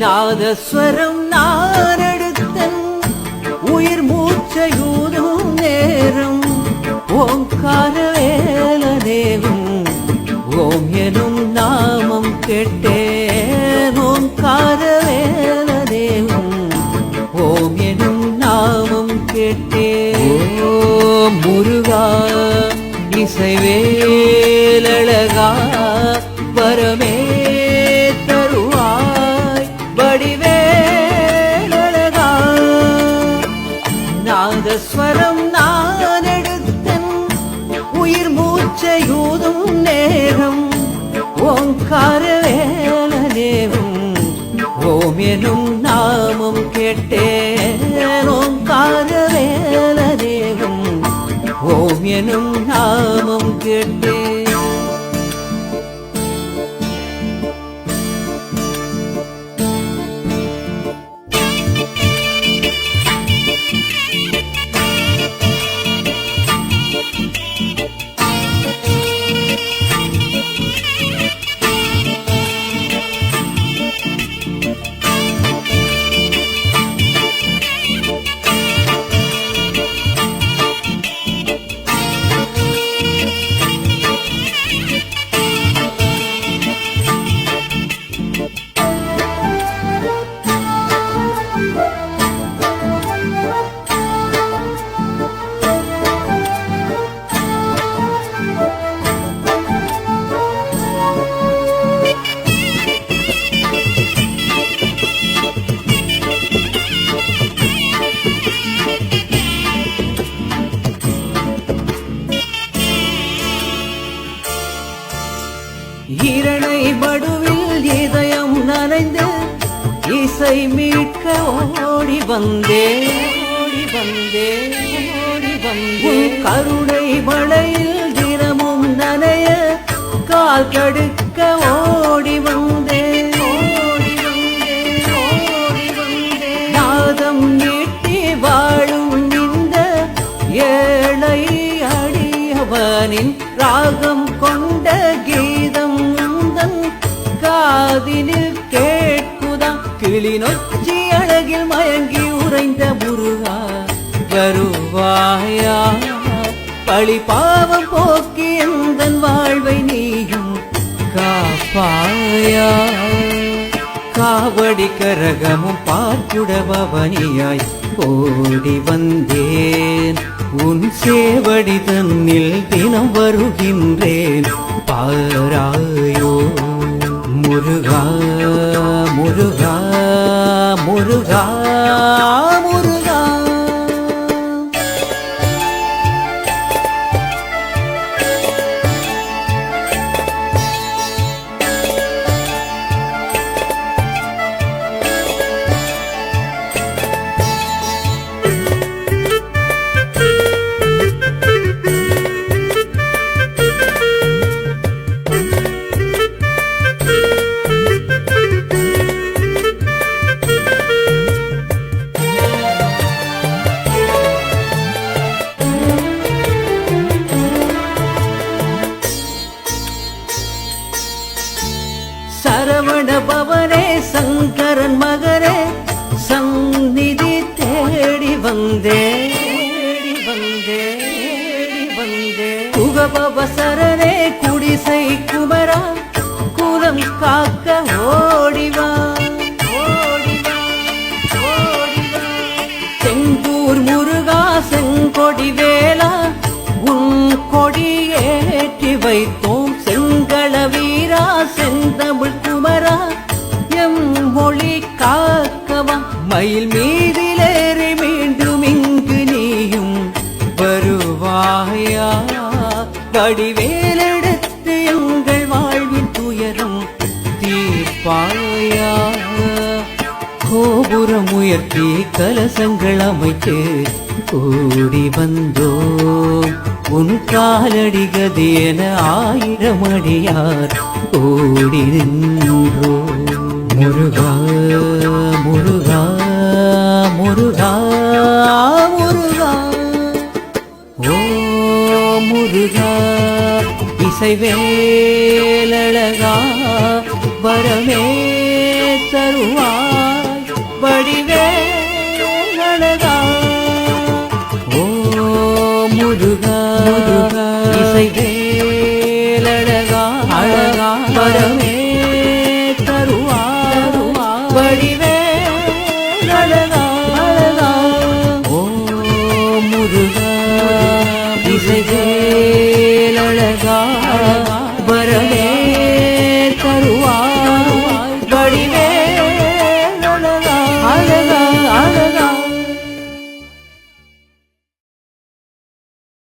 நாதஸ்வரம் நான் உயிர் மூச்சையூதும் நேரம். ஓங்கார வேலதேவும் ஓம் எனும் நாமம் கேட்டேன். ஓங்கார வேலதேவும் ஓம் எனும் நாமம் கேட்டேன். ஓம் முருகா இசைவேலழகா பரமே நாமம் கேட்டேன் ஓங்கார வேலதேவும் ஓம் இசை மீட்க ஓடி வந்தே ஓடி வந்தே ஓடி வந்தே. கருணை மழையில் தினமும் நனைய கால் கடுக்க ஓடி வந்தே. ஓடி வந்தே ஓடி வந்தே. நாதம் நீட்டி வாழும் இந்த ஏழை அடியவனின் ராகம் கொண்ட கீதம் காதினில் கே கிளி நொச்சி அழகில் மயங்கி உறைந்த முருகா வருவாயா? பழி பாவம் போக்கி எந்தன் வாழ்வை நீயும் காப்பாயா? காவடி கரகமும் பார்க்குடபவனியாய் ஓடி வந்தேன். உன் சேவடி தன்னில் தினம் வருகின்றேன். பாராயோ முருகா முருகா சரவண பவனே சங்கரன் மகரே சந்நிதி தேடி வந்தே வந்தே வந்தே. புகபவ சரணே குடிசை குமரா குலம் காக்க ஓடிவா ஓடிவா செங்கூர் முருகா செங்கொடி வேளா மலையில் மீதிலேறி மீண்டும் இங்கு நீயும் வருவாயா? வடிவேலெடுத்து எங்கள் வாழ்வின் துயரம் தீர்ப்பாயா? கோபுரம் உயர்த்தி கலசங்கள் அமைத்து கூடி வந்தோம். உன் காலடி கதியன ஆயிரம் அடியார் கூடி நின்றோம். கருணை வேலழகா வரமே தருவாய் வடிவேலழகா. ஓ முருகா இசை வேலழகா அழகா வரமே தருவாய் வடிவேலழகா.